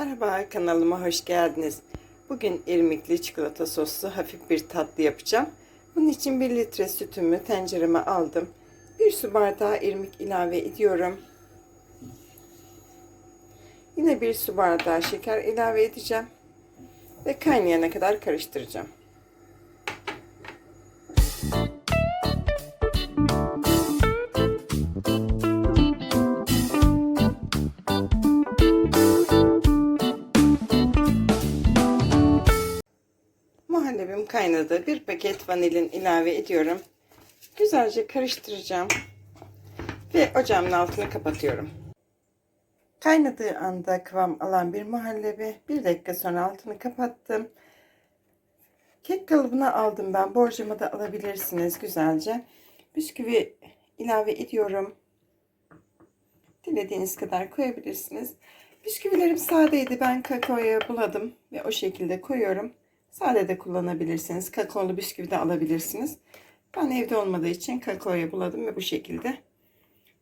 Merhaba kanalıma hoş geldiniz. Bugün irmikli çikolata soslu hafif bir tatlı yapacağım. Bunun için 1 litre sütümü tencereme aldım. 1 su bardağı irmik ilave ediyorum. Yine 1 su bardağı şeker ilave edeceğim. Ve kaynayana kadar karıştıracağım. Muhallebim kaynadı. Bir paket vanilin ilave ediyorum. Güzelce karıştıracağım. Ve ocağımın altını kapatıyorum. Kaynadığı anda kıvam alan bir muhallebi. Bir dakika sonra altını kapattım. Kek kalıbına aldım ben. Borcama da alabilirsiniz güzelce. Bisküvi ilave ediyorum. Dilediğiniz kadar koyabilirsiniz. Bisküvilerim sadeydi. Ben kakaoya buladım ve o şekilde koyuyorum. Sade de kullanabilirsiniz. Kakaolu bisküvi de alabilirsiniz. Ben evde olmadığı için kakaoya buladım ve bu şekilde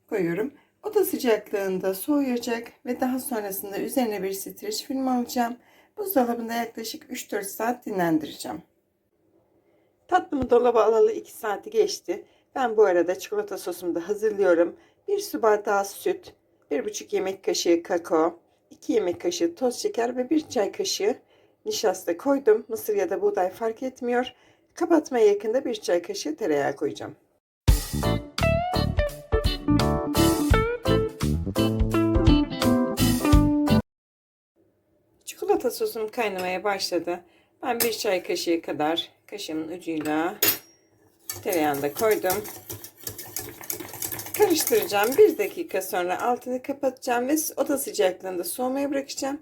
koyuyorum. Oda sıcaklığında soğuyacak ve daha sonrasında üzerine bir streç film alacağım. Buzdolabında yaklaşık 3-4 saat dinlendireceğim. Tatlımı dolaba alalı 2 saati geçti. Ben bu arada çikolata sosumu da hazırlıyorum. 1 su bardağı süt, 1,5 yemek kaşığı kakao, 2 yemek kaşığı toz şeker ve 1 çay kaşığı nişasta koydum. Mısır ya da buğday fark etmiyor. Kapatmaya yakında 1 çay kaşığı tereyağı koyacağım. Çikolata sosum kaynamaya başladı. Ben bir çay kaşığı kadar kaşığımın ucuyla tereyağını da koydum. Karıştıracağım. Bir dakika sonra altını kapatacağım ve oda sıcaklığında soğumaya bırakacağım.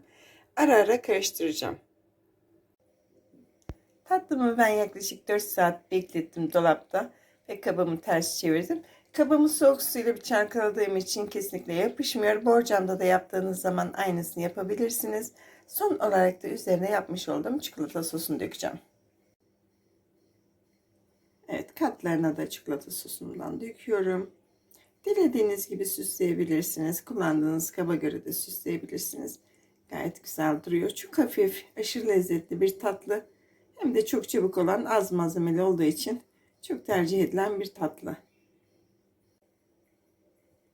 Ara ara karıştıracağım. Tatlımı ben yaklaşık 4 saat beklettim dolapta ve kabımı ters çevirdim. Kabımı soğuk suyla bir çalkaladığım için kesinlikle yapışmıyor. Borcamda da yaptığınız zaman aynısını yapabilirsiniz. Son olarak da üzerine yapmış olduğum çikolata sosunu dökeceğim. Evet katlarına da çikolata sosundan döküyorum. Dilediğiniz gibi süsleyebilirsiniz. Kullandığınız kaba göre de süsleyebilirsiniz. Gayet güzel duruyor. Çok hafif, aşırı lezzetli bir tatlı. Hem de çok çabuk olan az malzemeli olduğu için çok tercih edilen bir tatlı.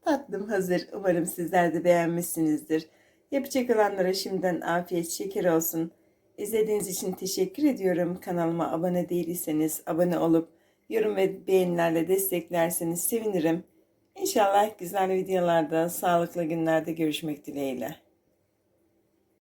Tatlım hazır. Umarım sizler de beğenmişsinizdir. Yapacak olanlara şimdiden afiyet şeker olsun. İzlediğiniz için teşekkür ediyorum. Kanalıma abone değilseniz abone olup yorum ve beğenilerle desteklerseniz sevinirim. İnşallah güzel videolarda, sağlıklı günlerde görüşmek dileğiyle.